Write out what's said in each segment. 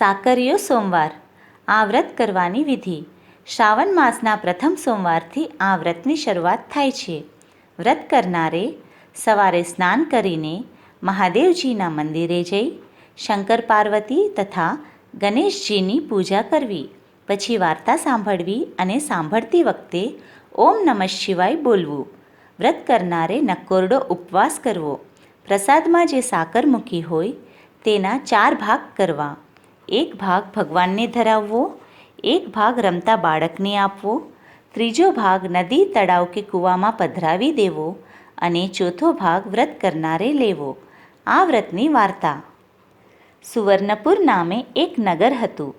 સાકરીયો સોમવાર, આ વ્રત કરવાની વિધિ. શ્રાવણ માસના પ્રથમ સોમવારથી આ વ્રતની શરૂઆત થાય છે. વ્રત કરનારે સવારે સ્નાન કરીને મહાદેવજીના મંદિરે જઈ શંકર પાર્વતી તથા ગણેશજીની પૂજા કરવી, પછી વાર્તા સાંભળવી અને સાંભળતી વખતે ઓમ નમઃ શિવાય બોલવું. વ્રત કરનારે નકોરડો ઉપવાસ કરવો. પ્રસાદમાં જે સાકર મૂકી હોય તેના ચાર ભાગ કરવા. એક ભાગ ભગવાનને ધરાવવો, એક ભાગ રમતા બાળકને આપવો, ત્રીજો ભાગ નદી, તળાવ કે કૂવામાં પધરાવી દેવો અને ચોથો ભાગ વ્રત કરનારે લેવો. આ વ્રતની વાર્તા. સુવર્ણપુર નામે એક નગર હતું.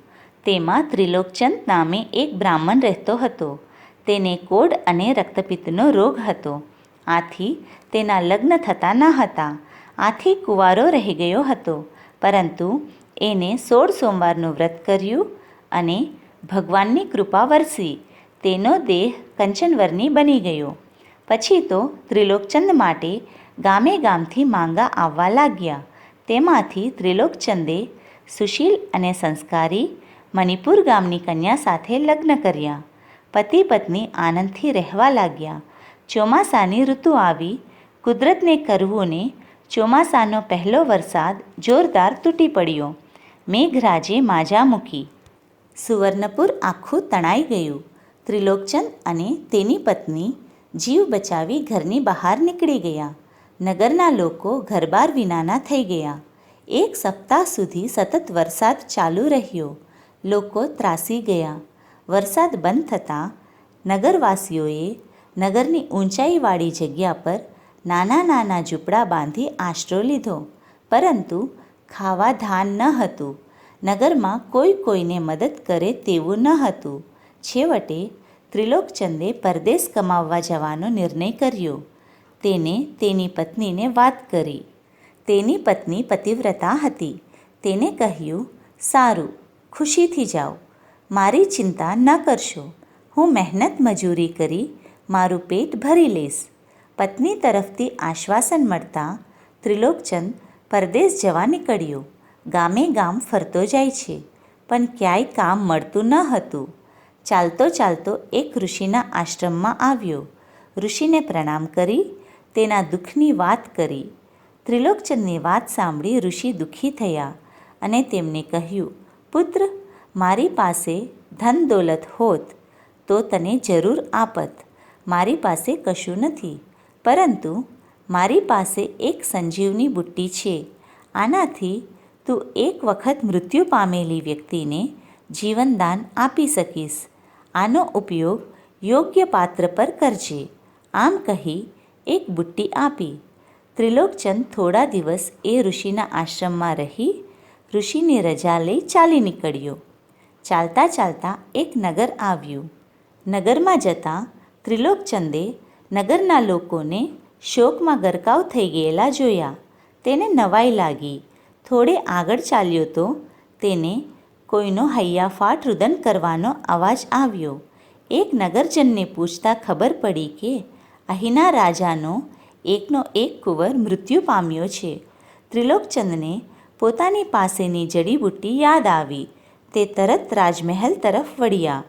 તેમાં ત્રિલોકચંદ નામે એક બ્રાહ્મણ રહેતો હતો. તેને કોડ અને રક્તપિત્તનો રોગ હતો. આથી તેના લગ્ન થતા ન હતા. આથી કુંવારો રહી ગયો હતો. પરંતુ એને સોળ સોમવારનું વ્રત કર્યું અને ભગવાનની કૃપા વરસી. તેનો દેહ કંચનવરની બની ગયો. પછી તો ત્રિલોકચંદ માટે ગામે ગામથી માંગા આવવા લાગ્યા. તેમાંથી ત્રિલોકચંદે સુશીલ અને સંસ્કારી મણિપુર ગામની કન્યા સાથે લગ્ન કર્યા. પતિ પત્ની આનંદથી રહેવા લાગ્યા. ચોમાસાની ઋતુ આવી. કુદરતને કરવું ને ચોમાસાનો પહેલો વરસાદ જોરદાર તૂટી પડ્યો. મેઘરાજે માજા મૂકી. સુવર્ણપુર આખું તણાઈ ગયું. ત્રિલોકચંદ અને તેની પત્ની જીવ બચાવી ઘરની બહાર નીકળી ગયા. નગરના લોકો ઘરબાર વિનાના થઈ ગયા. એક સપ્તાહ સુધી સતત વરસાદ ચાલુ રહ્યો. લોકો ત્રાસી ગયા. વરસાદ બંધ થતાં નગરવાસીઓએ નગરની ઊંચાઈવાળી જગ્યા પર નાના નાના ઝૂંપડા બાંધી આશરો લીધો. પરંતુ ખાવા ધાન ન હતું. નગરમાં કોઈ કોઈને મદદ કરે તેવું ન હતું. છેવટે ત્રિલોકચંદે પરદેશ કમાવવા જવાનો નિર્ણય કર્યો. તેને તેની પત્નીને વાત કરી. તેની પત્ની પતિવ્રતા હતી. તેને કહ્યું, સારું, ખુશીથી જાઓ. મારી ચિંતા ન કરશો. હું મહેનત મજૂરી કરી મારું પેટ ભરી લઈશ. પત્ની તરફથી આશ્વાસન મળતા ત્રિલોકચંદ પરદેશ જવા નીકળ્યો. ગામે ગામ ફરતો જાય છે, પણ ક્યાંય કામ મળતું ન હતું. ચાલતો ચાલતો એક ઋષિના આશ્રમમાં આવ્યો. ઋષિને પ્રણામ કરી, તેના દુઃખની વાત કરી. ત્રિલોકચંદની વાત સાંભળી ઋષિ દુઃખી થયા અને તેમને કહ્યું, પુત્ર, મારી પાસે ધન દોલત હોત તો તને જરૂર આપત. મારી પાસે કશું નથી. પરંતુ મારી પાસે એક સંજીવની બુટ્ટી છે. આનાથી તું એક વખત મૃત્યુ પામેલી વ્યક્તિને જીવનદાન આપી શકીશ. આનો ઉપયોગ યોગ્ય પાત્ર પર કરજે. આમ કહી એક બુટ્ટી આપી. ત્રિલોકચંદ થોડા દિવસ એ ઋષિના આશ્રમમાં રહી ઋષિની રજા લઈ ચાલી નીકળ્યો. ચાલતા ચાલતા એક નગર આવ્યું. નગરમાં જતાં ત્રિલોકચંદે નગરના લોકોને શોકમાં ગરકાવ થઈ ગયેલા જોયા. તેને નવાઈ લાગી. થોડે આગળ ચાલ્યો તો તેને કોઈનો હૈયાફાટ રુદન કરવાનો અવાજ આવ્યો. એક નગરજનને પૂછતા ખબર પડી કે અહીંના રાજાનો એકનો એક કુંવર મૃત્યુ પામ્યો છે. ત્રિલોકચંદને પોતાની પાસેની જડીબુટ્ટી યાદ આવી. તે તરત રાજમહેલ તરફ વળ્યા.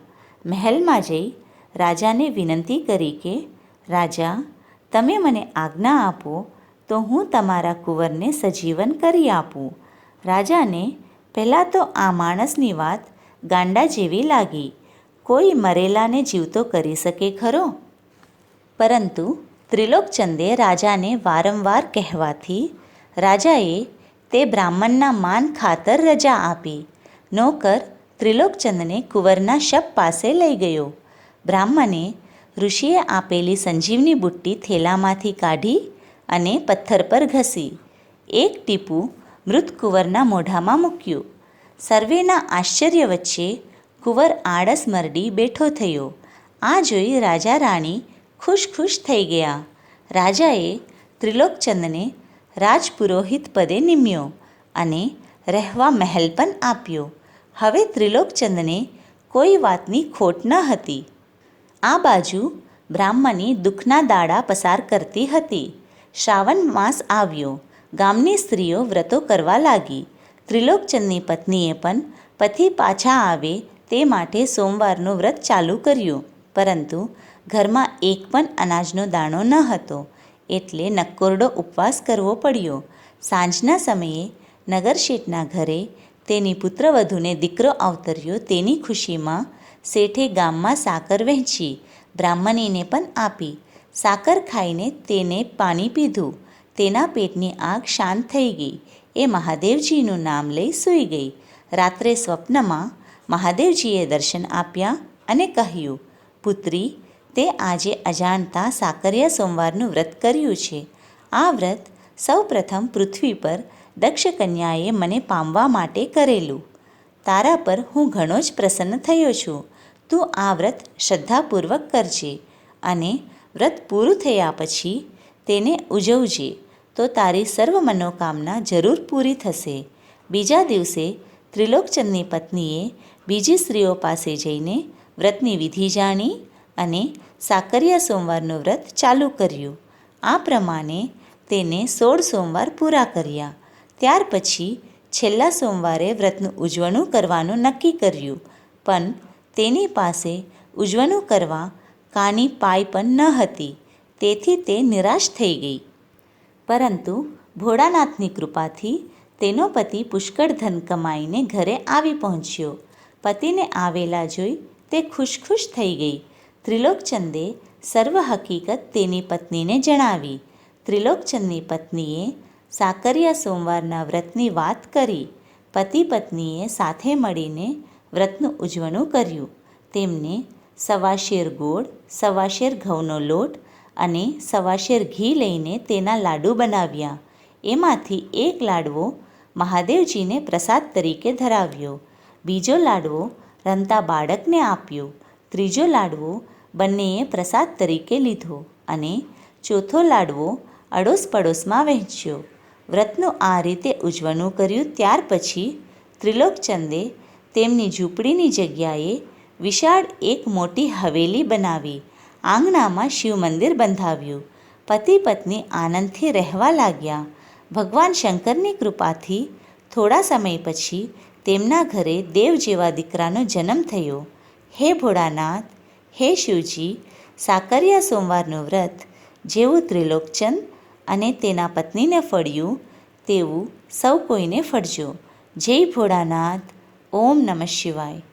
મહેલમાં જઈ રાજાને વિનંતી કરી કે, રાજા તમે મને આજ્ઞા આપો, તો હું તમારા કુંવરને સજીવન કરી આપું. રાજાને પહેલાં તો આ માણસની વાત ગાંડા જેવી લાગી. કોઈ મરેલાને જીવતો કરી શકે ખરો? પરંતુ ત્રિલોકચંદે રાજાને વારંવાર કહેવાથી રાજાએ તે બ્રાહ્મણના માન ખાતર રજા આપી. નોકર ત્રિલોકચંદને કુંવરના શબ પાસે લઈ ગયો. બ્રાહ્મણે ઋષિએ આપેલી સંજીવની બુટ્ટી થેલામાંથી કાઢી અને પથ્થર પર ઘસી. એક ટીપું મૃત કુંવરના મોઢામાં મૂક્યું. સર્વેના આશ્ચર્ય વચ્ચે કુંવર આળસ મરડી બેઠો થયો. આ જોઈ રાજા રાણી ખુશ ખુશ થઈ ગયા. રાજાએ ત્રિલોકચંદને રાજપુરોહિત પદે નિમ્યો અને રહેવા મહેલ પણ આપ્યો. હવે ત્રિલોકચંદને કોઈ વાતની ખોટ ન હતી. આ બાજુ બ્રાહ્મણી દુઃખના દાડા પસાર કરતી હતી. શ્રાવણ માસ આવ્યો. ગામની સ્ત્રીઓ વ્રતો કરવા લાગી. ત્રિલોકચંદની પત્નીએ પણ પતિ પાછા આવે તે માટે સોમવારનું વ્રત ચાલુ કર્યું. પરંતુ ઘરમાં એક પણ અનાજનો દાણો ન હતો. એટલે નક્કોરડો ઉપવાસ કરવો પડ્યો. સાંજના સમયે નગરશેઠના ઘરે તેની પુત્રવધૂને દીકરો અવતર્યો તેની ખુશીમાં શેઠે ગામમાં સાકર વહેંચી, બ્રાહ્મણીને પણ આપી. સાકર ખાઈને તેને પાણી પીધું. તેના પેટની આગ શાંત થઈ ગઈ. એ મહાદેવજીનું નામ લઈ સૂઈ ગઈ. રાત્રે સ્વપ્નમાં મહાદેવજીએ દર્શન આપ્યા અને કહ્યું, પુત્રી, તે આજે અજાણતા સાકરિયા સોમવારનું વ્રત કર્યું છે. આ વ્રત સૌપ્રથમ પૃથ્વી પર દક્ષ કન્યાએ મને પામવા માટે કરેલું. તારા પર હું ઘણો જ પ્રસન્ન થયો છું. તું આ વ્રત શ્રદ્ધાપૂર્વક કરજે અને વ્રત પૂરું થયા પછી તેને ઉજવજે, તો તારી સર્વ મનોકામના જરૂર પૂરી થશે. બીજા દિવસે ત્રિલોકચંદની પત્નીએ બીજી સ્ત્રીઓ પાસે જઈને વ્રતની વિધિ જાણી અને સાકરિયા સોમવારનું વ્રત ચાલુ કર્યું. આ પ્રમાણે તેને સોળ સોમવાર પૂરા કર્યા. ત્યાર પછી છેલ્લા સોમવારે વ્રતનું ઉજવણું કરવાનું નક્કી કર્યું. પણ તેની પાસે ઉજવણું કરવા કાની પાય પણ ન હતી, તેથી તે નિરાશ થઈ ગઈ. પરંતુ ભોળાનાથની કૃપાથી તેનો પતિ પુષ્કળ ધન કમાઈને ઘરે આવી પહોંચ્યો. પતિને આવેલા જોઈ તે ખુશ ખુશ થઈ ગઈ. ત્રિલોકચંદે સર્વ હકીકત તેની પત્નીને જણાવી. ત્રિલોકચંદની પત્નીએ સાકરિયા સોમવારના વ્રતની વાત કરી. પતિ પત્નીએ સાથે મળીને વ્રતનું ઉજવણું કર્યું. તેમને સવાશેર ગોળ, સવાશેર ઘઉંનો લોટ અને સવાશેર ઘી લઈને તેના લાડુ બનાવ્યા. એમાંથી એક લાડવો મહાદેવજીને પ્રસાદ તરીકે ધરાવ્યો. બીજો લાડવો રમતા બાળકને આપ્યો. ત્રીજો લાડવો બંનેએ પ્રસાદ તરીકે લીધો અને ચોથો લાડવો અડોસ પડોશમાં વહેંચ્યો. વ્રતનું આ રીતે ઉજવણું કર્યું ત્યાર પછી ત્રિલોકચંદે તેમની ઝૂંપડીની જગ્યાએ વિશાળ એક મોટી હવેલી બનાવી આંગણામાં શિવ મંદિર બંધાવ્યું. પતિ પત્ની આનંદથી રહેવા લાગ્યા. ભગવાન શંકરની કૃપાથી થોડા સમય પછી તેમના ઘરે દેવ જેવા દીકરાનો જન્મ થયો. હે ભોળાનાથ, હે શિવજી, સાકરિયા સોમવારનું વ્રત જેવું ત્રિલોકચંદ અને તેના પત્નીને ફળ્યું તેવું સૌ કોઈને ફળજો. જય ભોળાનાથ. ઓમ નમઃ શિવાય